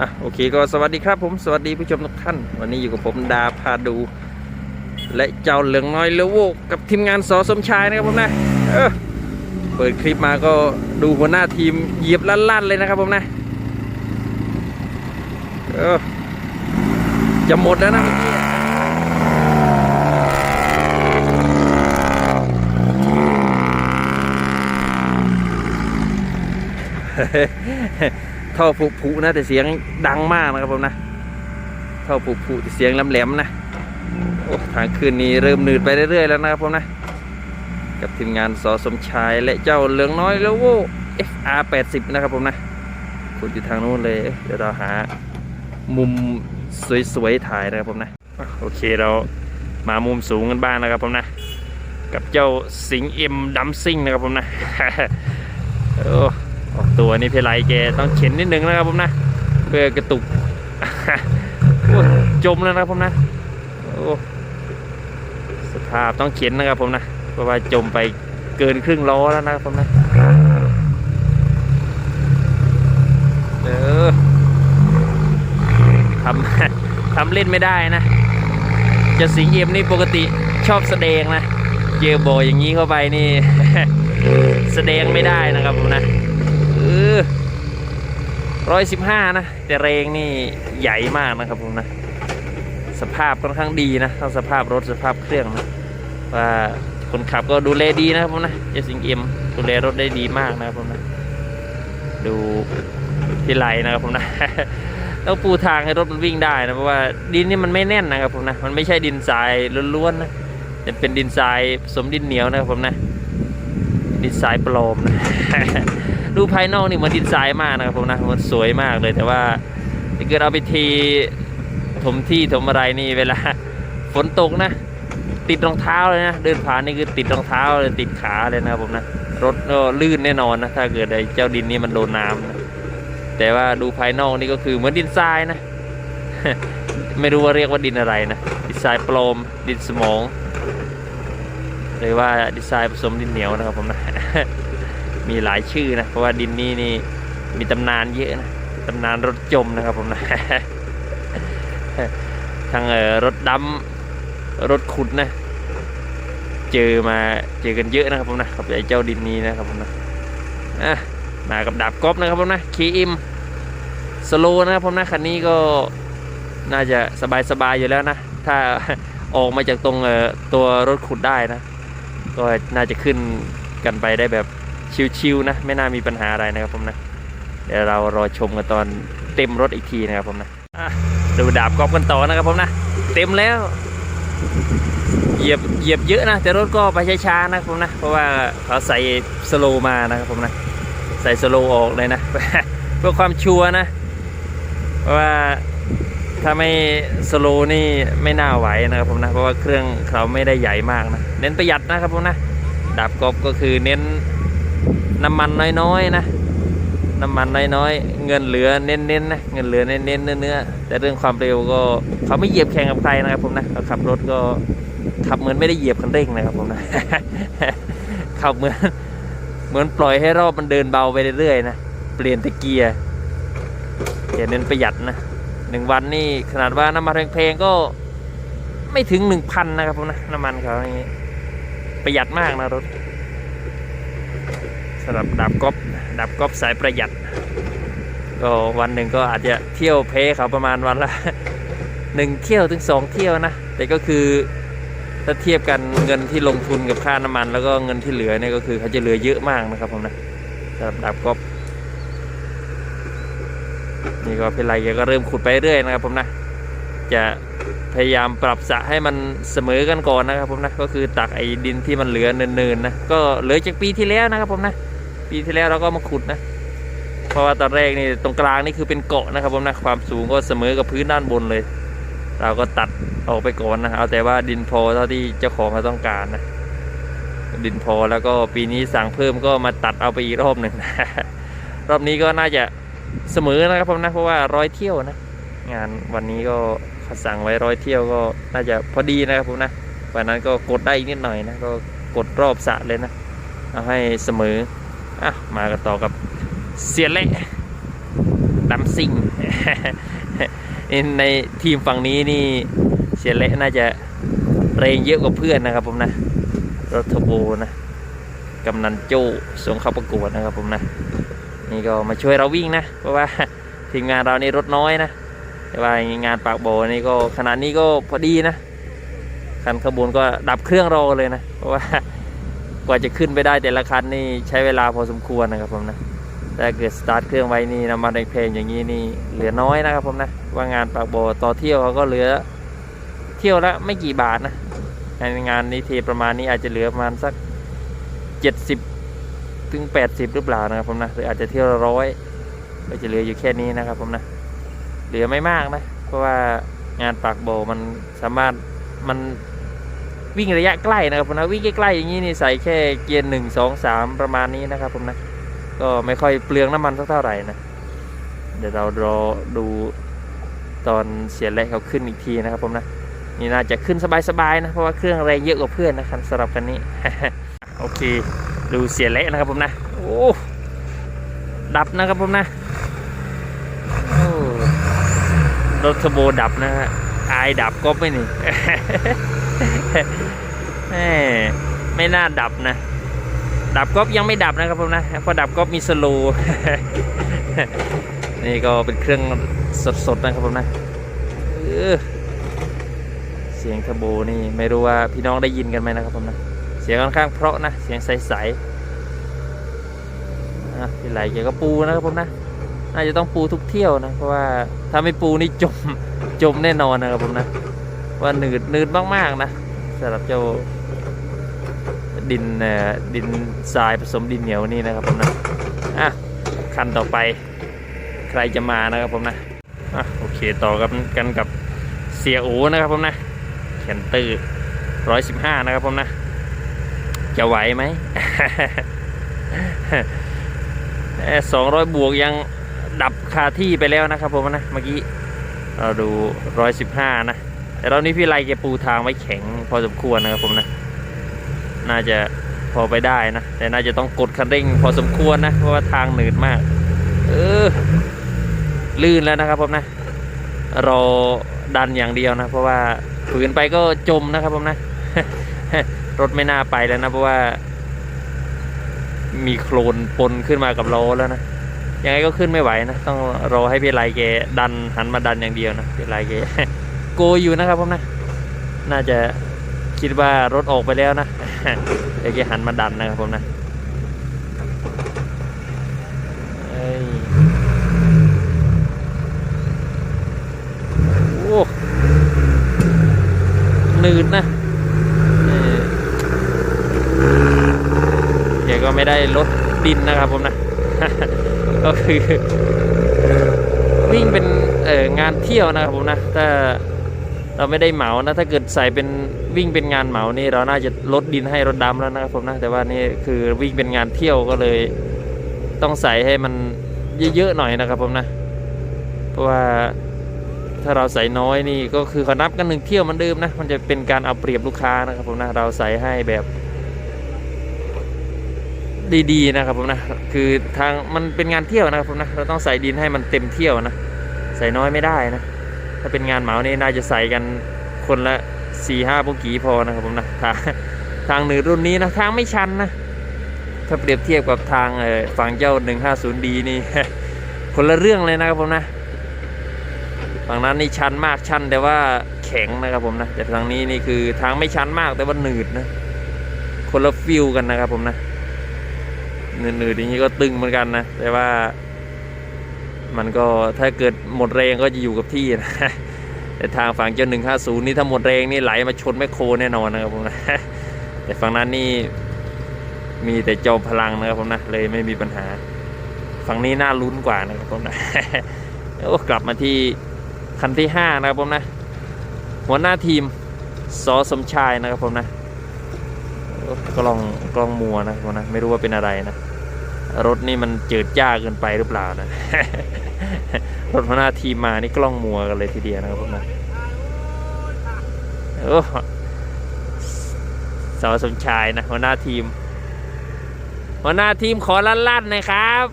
อะโอเคก็สวัสดีครับผมสวัสดีผู้ชมทุกท่าน วันนี้อยู่กับผมดาพาดู และเจ้าเหลืองน้อยเลโวกับทีมงานสอสมชายนะครับผมนะเออเปิดคลิปมาก็ดูหัวหน้าทีมเหยียบลั่นๆเลยนะครับผมนะเออจะหมดแล้วนะเมื่อกี้ ท่อผุผุนะแต่เสียงดังมากนะครับผมนะท่อผุผุแต่เสียงแหลมๆนะโอ้ทางคืนนี้เริ่มหนืดไปเรื่อยๆแล้วนะครับผมนะ กับทีมงานสอสมชายและเจ้าเหลืองน้อยแล้วโว้ FR 80นะครับผมนะคุณอยู่ทางนู้นเลย เดี๋ยวเราหามุมสวยๆถ่ายนะครับผมนะ โอเคเรามามุมสูงกันบ้างนะครับผมนะ กับเจ้าสิงเอ็มดัมซิงนะครับผมนะโอ้ ตัวนี่เพลายแกต้องเข็นนิดนึงนะครับผมนะเพื่อกระตุกจมแล้วนะครับผมนะโอ้สภาพต้องเข็นนะครับผมนะเพราะว่าจมไปเกินครึ่งล้อแล้วนะครับผมนะเออทำทำเล่นไม่ได้นะ จะสิงเอ็มนี่ปกติชอบแสดงนะเจอบ่ออย่างนี้เข้าไปนี่ แสดงไม่ได้นะครับผมนะ เออร้อยสิบห้านะ แต่แรงนี่ใหญ่มากนะครับผมนะ สภาพค่อนข้างดีนะทั้งสภาพรถสภาพเครื่องนะว่าคนขับก็ดูแลดีนะครับผมนะเจสิงเอ็มดูแลรถได้ดีมากนะครับผมนะ ดูที่ไหลนะครับผมนะต้องปูทางให้รถมันวิ่งได้นะเพราะว่าดินนี่มันไม่แน่นนะครับผมนะมันไม่ใช่ดินทรายล้วนๆนะจะเป็นดินทรายผสมดินเหนียวนะครับผมนะดินทรายปลอมนะ ดูภายนอกนี่เหมันดินทรายมากนะครับผมนะมันสวยมากเลยแต่ว่าถ้าเกิดเอาไปทีถมที่ถมอะไรนี่เวลาฝนตกนะ ติดรองเท้าเลยนะเดินผ่านนี่คือติดรองเท้าเลยติดขาเลยนะครับผมนะรถก็ลื่นแน่นอนนะถ้าเกิดไอ้เจ้าดินนี่มันโดนน้ำนะแต่ว่าดูภายนอกนี่ก็คือเหมือนดินทรายนะ ไม่รู้ว่าเรียกว่าดินอะไรนะดินทรายปลอมดินสมองหรือว่าดินทรายผสมดินเหนียวนะครับผมนะ มีหลายชื่อนะ เพราะว่าดินนี้นี่มีตำนานเยอะนะตำนานรถจมนะครับผมนะทั้งเออรถดำรถขุดนะ เจอมาเจอกันเยอะนะครับผมนะกับไอ้เจ้าดินนี้นะครับผมนะอะมากับดาบก๊อฟนะครับผมนะคีอิมสโลนะครับผมนะคันนี้ก็น่าจะสบายๆอยู่แล้วนะ ถ้าออกมาจากตรงเออตัวรถขุดได้นะ ก็น่าจะขึ้นกันไปได้แบบ ชิวๆนะไม่น่ามีปัญหาอะไรนะครับผมนะเดี๋ยวเรารอชมกันตอนเต็มรถอีกทีนะครับผมนะดูดาบกอบกันต่อนะครับผมนะเต็มแล้ว เหยียบเหยียบเยอะนะ แต่รถก็ไปช้าๆนะครับผมนะ เพราะว่าเขาใส่สโลมานะครับผมนะ ใส่สโลออกเลยนะเพื่อความชัวร์นะเพราะว่าถ้าไม่สโลนี่ไม่น่าไหวนะครับผมนะ เพราะว่าเครื่องเขาไม่ได้ใหญ่มากนะ เน้นประหยัดนะครับผมนะดาบกอบก็คือเน้น น้ำมันน้อยๆนะ น้ำมันน้อยๆ เงินเหลือเน้นๆนะเงินเหลือเน้นๆเนื้อๆแต่เรื่องความเร็วก็เขาไม่เหยียบแข่งกับใครนะครับผมนะเขาขับรถก็ขับเหมือนไม่ได้เหยียบคันเร่งนะครับผมนะขับเหมือนเหมือนปล่อยให้รอบมันเดินเบาไปเรื่อยๆนะเปลี่ยนต่เกียร์อย่าเน้นประหยัดนะหนึ่งวันนี่ขนาดว่าน้ำมันแพงๆก็ไม่ถึงหนึ่งพันนะครับผมนะน้ำมันเขาอย่างนี้ประหยัดมากนะรถ สำหรับดับก๊อฟดับก๊อฟสายประหยัด ก็วันหนึ่งก็อาจจะเที่ยวเพเขาประมาณวันละหนึ่งเที่ยวถึงสองเที่ยวนะ แต่ก็คือถ้าเทียบกันเงินที่ลงทุนกับค่าน้ำมัน แล้วก็เงินที่เหลือเนี่ยก็คือเขาจะเหลือเยอะมากนะครับผมนะสำหรับดับก๊อฟนี่ก็เป็นไรแกก็เริ่มขุดไปเรื่อยนะครับผมนะจะพยายามปรับสระให้มันเสมอกันก่อนนะครับผมนะก็คือตักไอ้ดินที่มันเหลือเนินๆนะก็เหลือจากปีที่แล้วนะครับผมนะ ปีที่แล้วเราก็มาขุดนะ เพราะว่าตอนแรกนี่ตรงกลางนี่คือเป็นเกาะนะครับผมนะความสูงก็เสมอกับพื้นด้านบนเลย เราก็ตัดออกไปก่อนนะเอาแต่ว่าดินพอเท่าที่เจ้าของเขาต้องการนะ ดินพอแล้วก็ปีนี้สั่งเพิ่มก็มาตัดเอาไปอีกรอบหนึ่งนะรอบนี้ก็น่าจะเสมอนะครับผมนะเพราะว่าร้อยเที่ยวนะงานวันนี้ก็ขสั่งไว้ร้อยเที่ยวก็น่าจะพอดีนะครับผมนะวันนั้นก็กดได้อีกนิดหน่อยนะก็กดรอบสะเลยนะ เอาให้เสมอ อะมากันต่อกับเสียเละดัมซิงในทีมฝั่งนี้นี่เสียเละน่าจะแรงเยอะกว่าเพื่อนนะครับผมนะรถทอร์โบนะกำนันโจ้ส่งเข้าประกวดนะครับผมนะนี่ก็มาช่วยเราวิ่งนะ เพราะว่าทีมงานเรานี่รถน้อยนะแต่ว่างานปากโบนี่ก็ขนาดนี้ก็พอดีนะคันขบวนก็ดับเครื่องรอเลยนะ เพราะว่า กว่าจะขึ้นไปได้แต่ละคันนี่ใช้เวลาพอสมควรนะครับผมนะถ้าเกิดสตาร์ทเครื่องไว้นี่น้ำมันแพงอย่างนี้นี่เหลือน้อยนะครับผมนะว่างานปากโบต่อเที่ยวเขาก็เหลือเที่ยวละไม่กี่บาทนะงานงานนี้เทประมาณนี้อาจจะเหลือประมาณสักเจ็ดสิบถึงแปดสิบหรือเปล่านะครับผมนะหรืออาจจะเที่ยวละร้อยก็จะเหลืออยู่แค่นี้นะครับผมนะเหลือไม่มากนะ เพราะว่างานปากโบมันสามารถมัน วิ่งระยะใกล้นะครับผมนะวิ่งใกล้ๆอย่างนี้นี่ใส่แค่เกียร์หนึ่งสองสามประมาณนี้นะครับผมนะก็ไม่ค่อยเปลืองน้ำมันสักเท่าไหร่นะเดี๋ยวเรารอดูตอนเสียแรงเขาขึ้นอีกทีนะครับผมนะนี่น่าจะขึ้นสบายๆนะเพราะว่าเครื่องแรงเยอะกว่าเพื่อนนะครับสำหรับคันนี้โอเค ดูเสียเละนะครับผมนะโอ้ดับนะครับผมนะโอ้รถเทอร์โบดับนะฮะอายดับก็ไม่นี่ ไม่น่าดับนะ ดับก๊อยังไม่ดับนะครับผมนะพราะดับก๊อมีสโลว์นี่ก็เป็นเครื่องสดๆนะครับผมนะเสียงเทอร์โบนี่ไม่รู้ว่าพี่น้องได้ยินกันไหมนะครับผมนะ เสียงค่อนข้างเพราะนะ เสียงใสๆพี่ไหลแกก็ปูนะครับผมนะน่าจะต้องปูทุกเที่ยวนะ เพราะว่าถ้าไม่ปูนี่จมจมแน่นอนนะครับผมนะ ว่าหนืดหนืดมากๆนะสำหรับเจ้าดินเอ่อดินทรายผสมดินเหนียวนี่นะครับผมนะอะคันต่อไปใครจะมานะครับผมนะอะโอเคต่อกันกันกับเสียโอนะครับผมนะแคนตอร์ร้อยสิบห้านะครับผมนะ จะไหวไหมสองร้อยบวกยังดับคาที่ไปแล้วนะครับผมนะเมื่อกี้เราดูร้อยสิบห้านะ แต่รอบนี้พี่ไลแกปูทางไว้แข็งพอสมควรนะครับผมนะ น่าจะพอไปได้นะ แต่น่าจะต้องกดคันเร่งพอสมควรนะ เพราะว่าทางหนืดมาก เออ ลื่นแล้วนะครับผมนะ รอดันอย่างเดียวนะ เพราะว่าฝืนไปก็จมนะครับผมนะ รถไม่น่าไปแล้วนะ เพราะว่า มีโคลนปนขึ้นมากับล้อแล้วนะยังไงก็ขึ้นไม่ไหวนะ ต้องรอให้พี่ไลแกดันหันมาดันอย่างเดียวนะพี่ไลแก โกอยู่นะครับผมนะ น่าจะคิดว่ารถออกไปแล้วนะเดี๋ยวแกหันมาดันนะครับผมนะเอ้ยโอ้หนืดนะเออแกก็ไม่ได้ลดดินนะครับผมนะ ก็คือ วิ่งเป็นงานเที่ยวนะครับผมนะถ้า เราไม่ได้เหมานะ ถ้าเกิดใส่เป็นวิ่งเป็นงานเหมานี่เราน่าจะลดดินให้รถดำแล้วนะครับผมนะแต่ว่านี่คือวิ่งเป็นงานเที่ยวก็เลย ต้องใส่ให้มันเยอะๆหน่อยนะครับผมนะ เพราะว่าถ้าเราใส่น้อยนี่ก็คือเขานับกันหนึ่งเที่ยวมันเดิมนะ มันจะเป็นการเอาเปรียบลูกค้านะครับผมนะเราใส่ให้แบบดีๆนะครับผมนะคือทางมันเป็นงานเที่ยวนะครับผมนะเราต้องใส่ดินให้มันเต็มเที่ยวนะ ใส่น้อยไม่ได้นะ ถ้าเป็นงานเหมานี่น่าจะใส่กันคนละสี่ห้าโบกีพอนะครับผมนะทางทางหนึ่งรุ่นนี้นะทางไม่ชันนะ ถ้าเปรียบเทียบกับทางฝั่งเจ้า 150D นี่คนละเรื่องเลยนะครับผมนะฝั่งนั้นนี่ชันมากชันแต่ว่าแข็งนะครับผมนะแต่ทางนี้นี่คือทางไม่ชันมากแต่ว่าหนืดนะคนละฟิลกันนะครับผมนะหนืดๆอย่างนี้ก็ตึงเหมือนกันนะ แต่ว่า มันก็ถ้าเกิดหมดแรงก็จะอยู่กับที่นะแต่ทางฝั่งเจ้าหนึ่งห้าศูนย์นี่ถ้าหมดแรงนี่ไหลมาชนแมคโครแน่นอนนะครับผมนะแต่ฝั่งนั้นนี่มีแต่จอมพลังนะครับผมนะเลยไม่มีปัญหา ฝั่งนี้น่าลุ้นกว่านะครับผมนะโอ้กลับมาที่คันที่ห้านะครับผมนะ หัวหน้าทีมสอสมชายนะครับผมนะกล้องกล้องมัวนะครับผมนะไม่รู้ว่าเป็นอะไรนะ รถนี่มันเจิดจ้าเกินไปหรือเปล่านะ รถหัวหน้าทีมมานี่กล้องมัวกันเลยทีเดียวนะครับผมนะโอ้สาวสมชายนะหัวหน้าทีม หัวหน้าทีมขอลั่นๆหน่อยครับ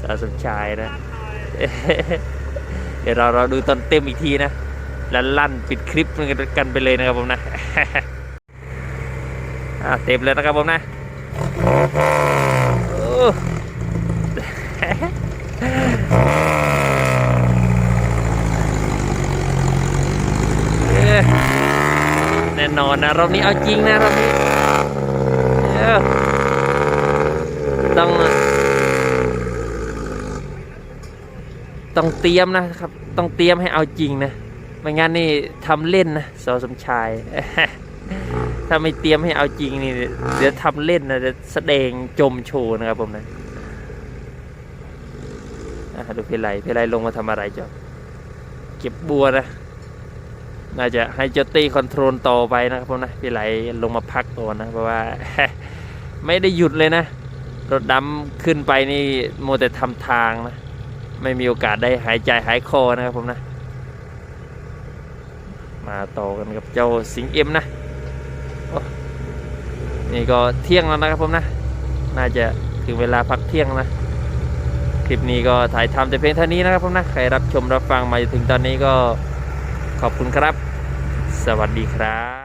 สาวสมชายนะ เดี๋ยวเราเราดูตอนเต็มอีกทีนะแล้วลั่นปิดคลิปกันไปเลยนะครับผมนะ อ่าเต็มแล้วนะครับผมนะแน่นอนนะรอบนี้เอาจริงนะรอบนี้ต้อง ต้องเตรียมนะครับ ต้องเตรียมให้เอาจริงนะ ไม่งั้นนี่ทำเล่นนะสอสมชาย ถ้าไม่เตรียมให้เอาจริงนี่เดี๋ยวทำเล่นนะจะแสดงจมโชว์นะครับผมนะดูเพลไลเพลไลลงมาทำอะไรจ๊ะเก็บบัวนะน่าจะให้เจาตี้คอนโทรลต่อไปนะครับผมนะเพลไลลงมาพักก่อนนะเพราะว่า ไม่ได้หยุดเลยนะ รถดำขึ้นไปนี่โมแต่ทำทางนะ ไม่มีโอกาสได้หายใจหายคอนะครับผมนะ มาต่อกันกับเจ้าสิงเอ็มนะ นี่ก็เที่ยงแล้วนะครับผมนะ น่าจะถึงเวลาพักเที่ยงนะ คลิปนี้ก็ถ่ายทำแต่เพียงเท่านี้นะครับผมนะ ใครรับชมรับฟังมาจนถึงตอนนี้ก็ขอบคุณครับ สวัสดีครับ